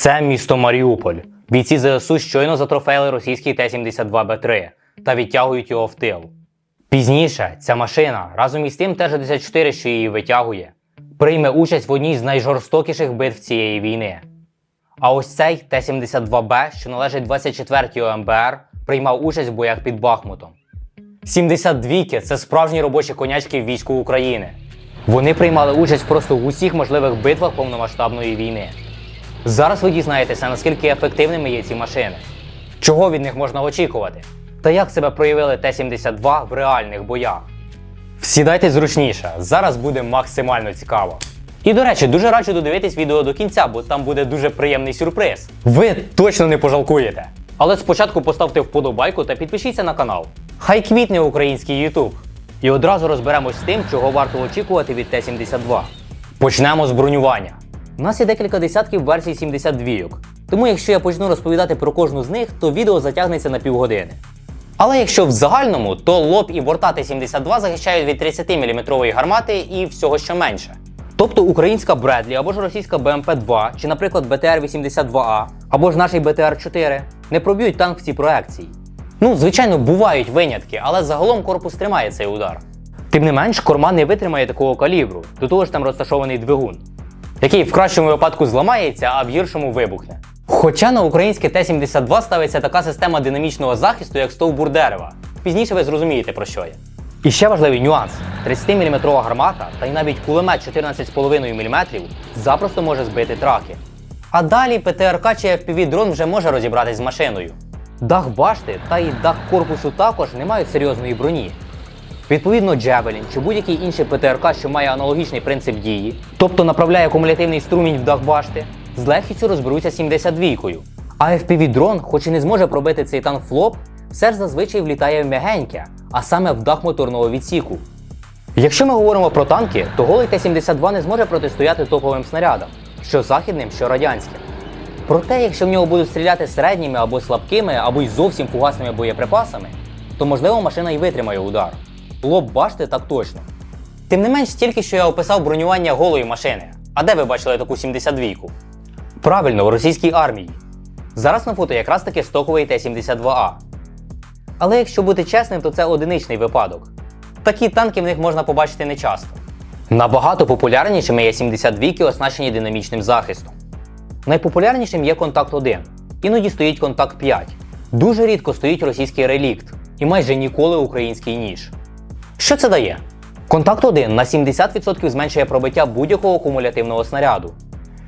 Це місто Маріуполь. Бійці ЗСУ щойно затрофеїли російський Т-72Б3 та відтягують його в тил. Пізніше ця машина разом із тим Т-64, що її витягує, прийме участь в одній з найжорстокіших битв цієї війни. А ось цей Т-72Б, що належить 24-й ОМБР, приймав участь в боях під Бахмутом. 72-ки – це справжні робочі конячки війську України. Вони приймали участь просто в усіх можливих битвах повномасштабної війни. Зараз ви дізнаєтеся, наскільки ефективними є ці машини, чого від них можна очікувати, та як себе проявили Т-72 в реальних боях. Сідайте зручніше, зараз буде максимально цікаво. І до речі, дуже раджу додивитись відео до кінця, бо там буде дуже приємний сюрприз. Ви точно не пожалкуєте. Але спочатку поставте вподобайку та підпишіться на канал. Хай квітне український YouTube. І одразу розберемось з тим, чого варто очікувати від Т-72. Почнемо з бронювання. У нас є декілька десятків версій 72-ок. Тому якщо я почну розповідати про кожну з них, то відео затягнеться на півгодини. Але якщо в загальному, то лоб і борта Т-72 захищають від 30-мм гармати і всього що менше. Тобто українська Бредлі або ж російська БМП-2, чи, наприклад, БТР-82А, або ж наш БТР-4 не проб'ють танк в цій проекції. Ну, звичайно, бувають винятки, але загалом корпус тримає цей удар. Тим не менш, корма не витримає такого калібру, до того ж там розташований двигун, який в кращому випадку зламається, а в гіршому вибухне. Хоча на українське Т-72 ставиться така система динамічного захисту, як стовбур дерева. Пізніше ви зрозумієте про що я. І ще важливий нюанс: 30-мм гармата та й навіть кулемет 14,5 мм запросто може збити траки. А далі ПТРК чи FPV дрон вже може розібратись з машиною. Дах башти та й дах корпусу також не мають серйозної броні. Відповідно, Джевелін чи будь-який інший ПТРК, що має аналогічний принцип дії, тобто направляє кумулятивний струмінь в дах башти, з легкістю розберуться 72-кою. А FPV-дрон, хоч і не зможе пробити цей танк в лоб, все ж зазвичай влітає в м'ягеньке, а саме в дах моторного відсіку. Якщо ми говоримо про танки, то голий Т-72 не зможе протистояти топовим снарядам, що західним, що радянським. Проте, якщо в нього будуть стріляти середніми або слабкими, або й зовсім фугасними боєприпасами, то можливо машина й витримає удар. Лоб башти так точно. Тим не менш, тільки що я описав бронювання голої машини. А де ви бачили таку 72-ку? Правильно, в російській армії. Зараз на фото якраз таки стоковий Т-72А. Але якщо бути чесним, то це одиничний випадок. Такі танки в них можна побачити нечасто. Набагато популярнішими є 72-ки, оснащені динамічним захистом. Найпопулярнішим є контакт 1. Іноді стоїть контакт 5. Дуже рідко стоїть російський релікт і майже ніколи український ніж. Що це дає? Контакт 1 на 70% зменшує пробиття будь-якого кумулятивного снаряду.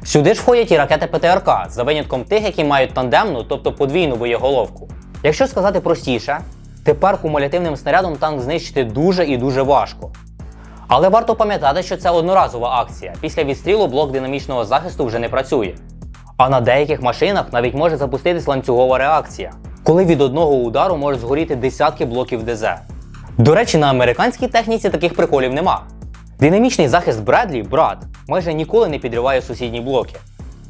Сюди ж входять і ракети ПТРК, за винятком тих, які мають тандемну, тобто подвійну боєголовку. Якщо сказати простіше, тепер кумулятивним снарядом танк знищити дуже і дуже важко. Але варто пам'ятати, що це одноразова акція. Після відстрілу блок динамічного захисту вже не працює. А на деяких машинах навіть може запуститись ланцюгова реакція, коли від одного удару можуть згоріти десятки блоків ДЗ. До речі, на американській техніці таких приколів нема. Динамічний захист Бредлі, брат, майже ніколи не підриває сусідні блоки.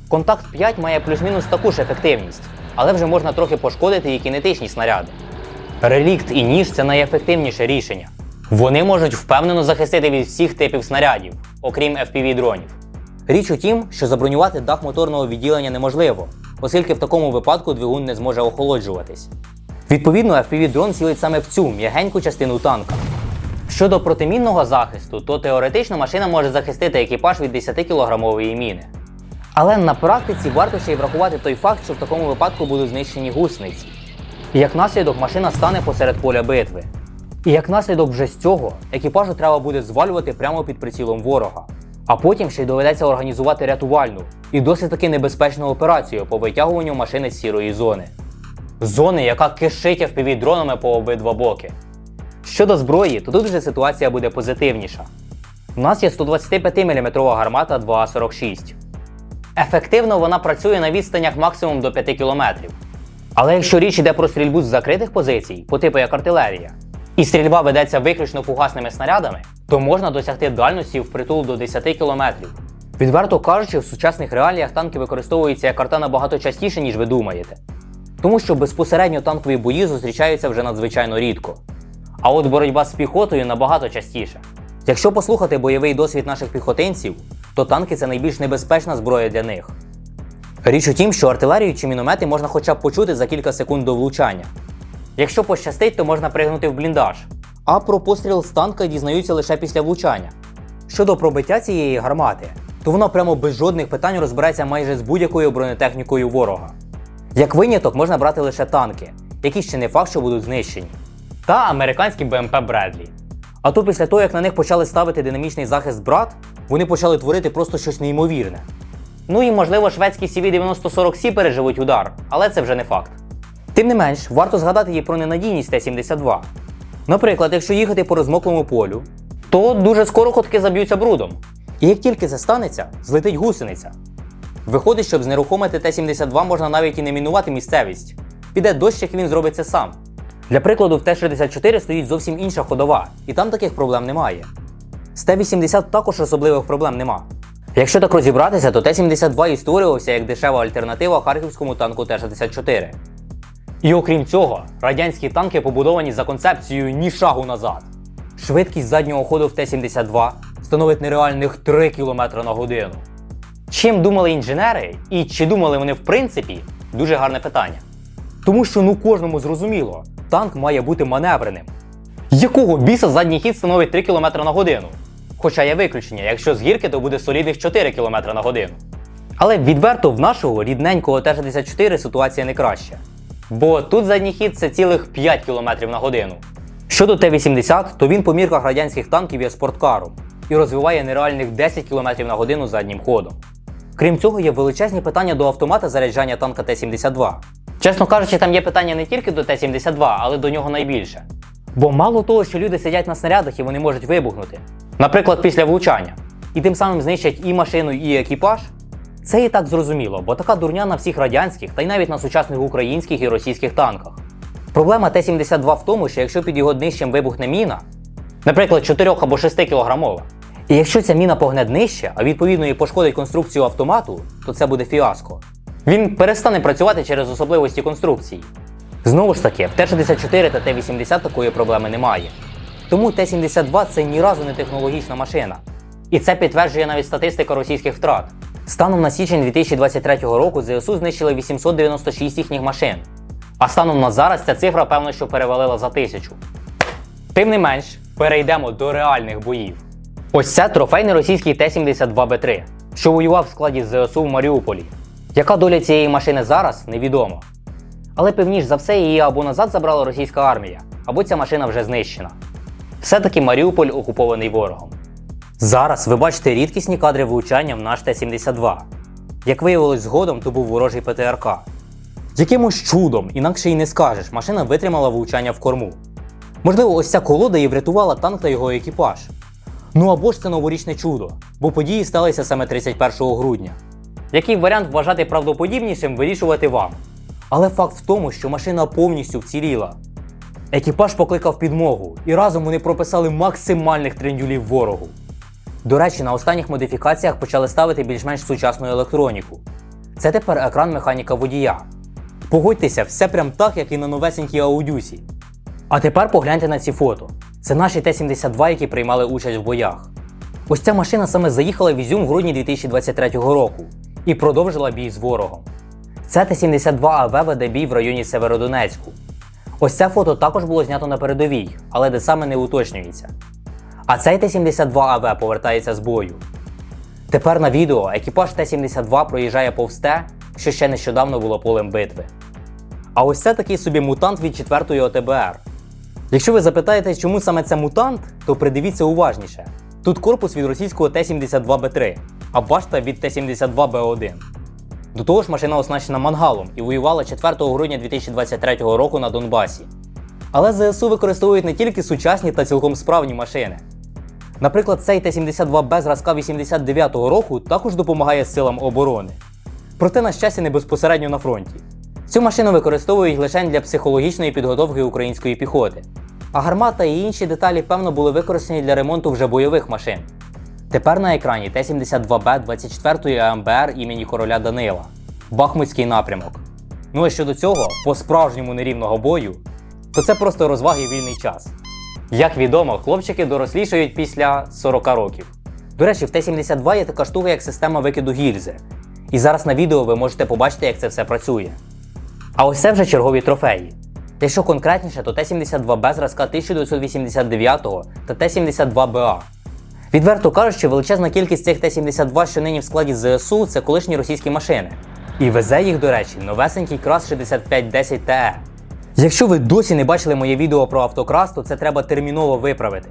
Контакт 5 має плюс-мінус таку ж ефективність, але вже можна трохи пошкодити і кінетичні снаряди. Релікт і ніж це найефективніше рішення. Вони можуть впевнено захистити від всіх типів снарядів, окрім FPV-дронів. Річ у тім, що забронювати дах моторного відділення неможливо, оскільки в такому випадку двигун не зможе охолоджуватись. Відповідно, FPV-дрон цілить саме в цю м'ягеньку частину танка. Щодо протимінного захисту, то теоретично машина може захистити екіпаж від 10-кілограмової міни. Але на практиці варто ще й врахувати той факт, що в такому випадку будуть знищені гусениці. І як наслідок машина стане посеред поля битви. І як наслідок вже з цього екіпажу треба буде звалювати прямо під прицілом ворога. А потім ще й доведеться організувати рятувальну і досить таки небезпечну операцію по витягуванню машини з сірої зони. Зони, яка кишить FPV-дронами по обидва боки. Щодо зброї, то тут вже ситуація буде позитивніша. У нас є 125-мм гармата 2А46. Ефективно вона працює на відстанях максимум до 5 км. Але якщо річ йде про стрільбу з закритих позицій, по типу як артилерія, і стрільба ведеться виключно фугасними снарядами, то можна досягти дальності впритул до 10 км. Відверто кажучи, в сучасних реаліях танки використовуються як арта набагато частіше, ніж ви думаєте. Тому що безпосередньо танкові бої зустрічаються вже надзвичайно рідко. А от боротьба з піхотою набагато частіше. Якщо послухати бойовий досвід наших піхотинців, то танки це найбільш небезпечна зброя для них. Річ у тім, що артилерію чи міномети можна хоча б почути за кілька секунд до влучання. Якщо пощастить, то можна пригнути в бліндаж. А про постріл з танка дізнаються лише після влучання. Щодо пробиття цієї гармати, то вона прямо без жодних питань розбирається майже з будь-якою бронетехнікою ворога. Як виняток можна брати лише танки, які ще не факт, що будуть знищені. Та американські БМП Бредлі. А то після того, як на них почали ставити динамічний захист брат, вони почали творити просто щось неймовірне. Ну і можливо шведські CV-9040C переживуть удар, але це вже не факт. Тим не менш, варто згадати і про ненадійність Т-72. Наприклад, якщо їхати по розмоклому полю, то дуже скоро ходки заб'ються брудом. І як тільки це станеться, злетить гусениця. Виходить, щоб знерухомити Т-72 можна навіть і не мінувати місцевість. Піде дощ, як він зробить це сам. Для прикладу, в Т-64 стоїть зовсім інша ходова, і там таких проблем немає. З Т-80 також особливих проблем нема. Якщо так розібратися, то Т-72 і створювався як дешева альтернатива харківському танку Т-64. І окрім цього, радянські танки побудовані за концепцією ні шагу назад. Швидкість заднього ходу в Т-72 становить нереальних 3 км на годину. Чим думали інженери, і чи думали вони в принципі, дуже гарне питання. Тому що ну кожному зрозуміло, танк має бути маневреним. Якого біса задній хід становить 3 км на годину? Хоча є виключення, якщо з гірки, то буде солідних 4 км на годину. Але відверто в нашого рідненького Т-64 ситуація не краща. Бо тут задній хід це цілих 5 км на годину. Щодо Т-80, то він по мірках радянських танків є спорткаром і розвиває нереальних 10 км на годину заднім ходом. Крім цього, є величезні питання до автомата заряджання танка Т-72. Чесно кажучи, там є питання не тільки до Т-72, але до нього найбільше. Бо мало того, що люди сидять на снарядах і вони можуть вибухнути, наприклад, після влучання, і тим самим знищать і машину, і екіпаж. Це і так зрозуміло, бо така дурня на всіх радянських та й навіть на сучасних українських і російських танках. Проблема Т-72 в тому, що якщо під його днищем вибухне міна, наприклад, 4 або 6 кілограмова, і якщо ця міна погне днище, а відповідно і пошкодить конструкцію автомату, то це буде фіаско. Він перестане працювати через особливості конструкції. Знову ж таки, в Т-64 та Т-80 такої проблеми немає. Тому Т-72 це ні разу не технологічна машина. І це підтверджує навіть статистика російських втрат. Станом на січень 2023 року ЗСУ знищили 896 їхніх машин. А станом на зараз ця цифра, певно, що перевалила за тисячу. Тим не менш, перейдемо до реальних боїв. Ось це трофейний російський Т-72Б3, що воював в складі ЗСУ в Маріуполі. Яка доля цієї машини зараз, невідомо. Але певніш за все її або назад забрала російська армія, або ця машина вже знищена. Все-таки Маріуполь окупований ворогом. Зараз ви бачите рідкісні кадри влучання в наш Т-72. Як виявилось згодом, то був ворожий ПТРК. Якимось чудом, інакше й не скажеш, машина витримала влучання в корму. Можливо, ось ця колода і врятувала танк та його екіпаж. Ну або ж це новорічне чудо, бо події сталися саме 31 грудня. Який варіант вважати правдоподібнішим, вирішувати вам. Але факт в тому, що машина повністю вціліла. Екіпаж покликав підмогу, і разом вони прописали максимальних трендюлів ворогу. До речі, на останніх модифікаціях почали ставити більш-менш сучасну електроніку. Це тепер екран механіка водія. Погодьтеся, все прям так, як і на новесенькій аудюсі. А тепер погляньте на ці фото. Це наші Т-72, які приймали участь в боях. Ось ця машина саме заїхала в Ізюм в грудні 2023 року і продовжила бій з ворогом. Це Т-72АВ веде бій в районі Северодонецьку. Ось це фото також було знято на передовій, але де саме не уточнюється. А цей Т-72АВ повертається з бою. Тепер на відео екіпаж Т-72 проїжджає повз те, що ще нещодавно було полем битви. А ось це такий собі мутант від 4-ї ОТБР. Якщо ви запитаєте, чому саме це мутант, то придивіться уважніше. Тут корпус від російського Т-72Б3, а башта від Т-72Б1. До того ж, машина оснащена мангалом і воювала 4 грудня 2023 року на Донбасі. Але ЗСУ використовують не тільки сучасні та цілком справні машини. Наприклад, цей Т-72Б зразка 89-го року також допомагає силам оборони. Проте, на щастя, не безпосередньо на фронті. Цю машину використовують лише для психологічної підготовки української піхоти. А гармата і інші деталі, певно, були використані для ремонту вже бойових машин. Тепер на екрані Т-72Б 24-ї АМБР імені короля Данила, Бахмутський напрямок. Ну а щодо цього, по справжньому нерівного бою, то це просто розваги і вільний час. Як відомо, хлопчики дорослішають після 40 років. До речі, в Т-72 є така штука, як система викиду гільзи. І зараз на відео ви можете побачити, як це все працює. А ось це вже чергові трофеї. Якщо конкретніше, то Т-72Б зразка 1989 та Т-72БА. Відверто кажучи, величезна кількість цих Т-72, що нині в складі ЗСУ, це колишні російські машини. І везе їх, до речі, новесенький крас 6510ТE. Якщо ви досі не бачили моє відео про автокрас, то це треба терміново виправити.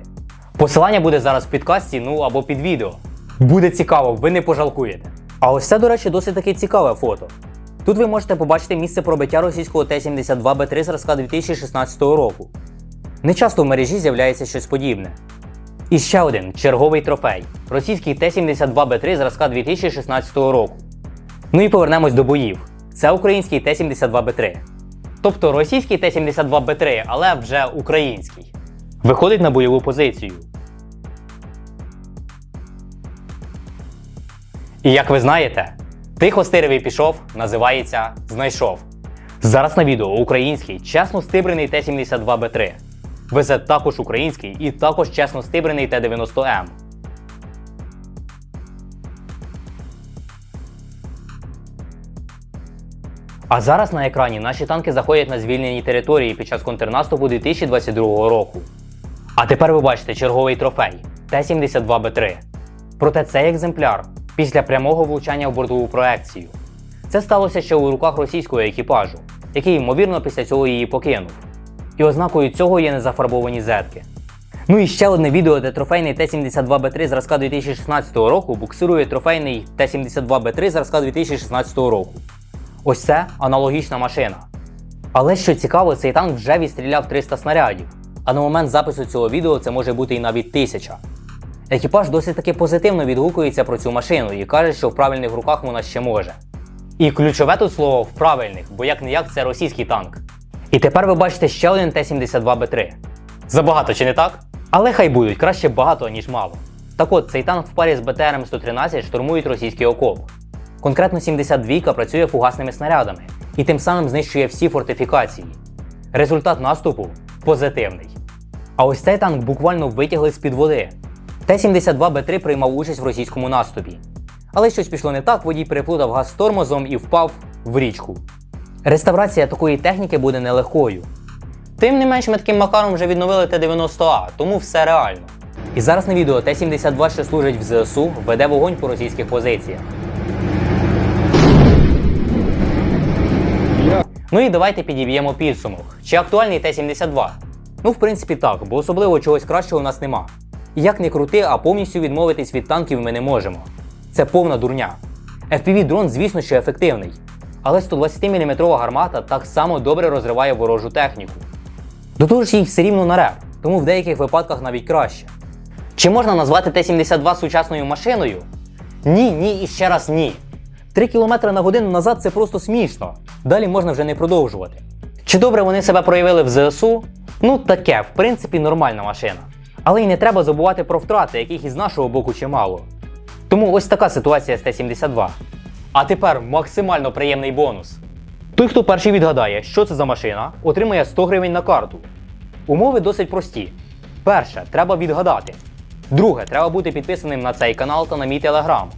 Посилання буде зараз в підкасті, ну або під відео. Буде цікаво, ви не пожалкуєте. А ось це, до речі, досить таки цікаве фото. Тут ви можете побачити місце пробиття російського Т-72Б3 зразка 2016 року. Не часто в мережі з'являється щось подібне. І ще один черговий трофей російський Т-72Б3 зразка 2016 року. Ну і повернемось до боїв. Це український Т-72Б3. Тобто російський Т-72Б3, але вже український. Виходить на бойову позицію. І як ви знаєте, тихо стиревий пішов, називається Знайшов. Зараз на відео український чесно стибрений Т-72Б3. Везе також український і також чесно стибрений Т-90М. А зараз на екрані наші танки заходять на звільнені території під час контрнаступу 2022 року. А тепер ви бачите черговий трофей Т-72Б3. Проте цей екземпляр після прямого влучання в бортову проекцію. Це сталося ще у руках російського екіпажу, який, ймовірно, після цього її покинув. І ознакою цього є незафарбовані зетки. Ну і ще одне відео, де трофейний Т-72Б3 зразка 2016 року буксирує трофейний Т-72Б3 зразка 2016 року. Ось це аналогічна машина. Але що цікаво, цей танк вже відстріляв 300 снарядів, а на момент запису цього відео це може бути і навіть 1000. Екіпаж досить таки позитивно відгукується про цю машину і каже, що в правильних руках вона ще може. І ключове тут слово в правильних, бо як не як це російський танк. І тепер ви бачите ще один Т-72Б3. Забагато чи не так? Але хай будуть краще багато, ніж мало. Так от, цей танк в парі з БТРом-113 штурмують російський окоп. Конкретно 72 працює фугасними снарядами і тим самим знищує всі фортифікації. Результат наступу позитивний. А ось цей танк буквально витягли з-під води. Т-72Б3 приймав участь в російському наступі. Але щось пішло не так, водій переплутав газ з тормозом і впав в річку. Реставрація такої техніки буде нелегкою. Тим не менш, ми таким макаром вже відновили Т-90А, тому все реально. І зараз на відео Т-72, що служить в ЗСУ, веде вогонь по російських позиціях. Ну і давайте підіб'ємо підсумок. Чи актуальний Т-72? Ну, в принципі, так, бо особливо чогось кращого у нас нема. Як не крути, а повністю відмовитись від танків ми не можемо. Це повна дурня. FPV дрон, звісно, що ефективний, але 120-мм гармата так само добре розриває ворожу техніку. До того ж їй все рівно на реп, тому в деяких випадках навіть краще. Чи можна назвати Т-72 сучасною машиною? Ні, ні і ще раз ні. 3 км на годину назад це просто смішно. Далі можна вже не продовжувати. Чи добре вони себе проявили в ЗСУ? Ну таке, в принципі, нормальна машина. Але й не треба забувати про втрати, яких із нашого боку чимало. Тому ось така ситуація з Т-72. А тепер максимально приємний бонус. Той, хто перший відгадає, що це за машина, отримає 100 гривень на карту. Умови досить прості. Перше, треба відгадати. Друге, треба бути підписаним на цей канал та на мій телеграм.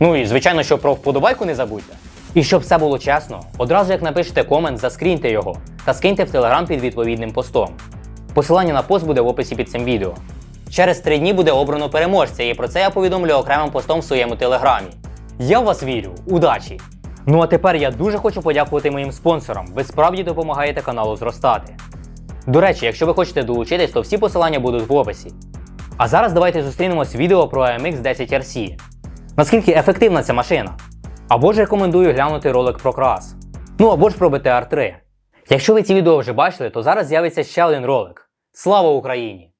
Ну і звичайно, що про вподобайку не забудьте. І щоб все було чесно, одразу як напишете комент, заскріньте його та скиньте в телеграм під відповідним постом. Посилання на пост буде в описі під цим відео. Через три дні буде обрано переможця, і про це я повідомлю окремим постом в своєму телеграмі. Я в вас вірю, удачі! Ну а тепер я дуже хочу подякувати моїм спонсорам. Ви справді допомагаєте каналу зростати. До речі, якщо ви хочете долучитись, то всі посилання будуть в описі. А зараз давайте зустрінемось відео про AMX 10 RC. Наскільки ефективна ця машина? Або ж рекомендую глянути ролик про крас. Ну або ж про BTR 3. Якщо ви ці відео вже бачили, то зараз з'явиться ще один ролик. Слава Україні!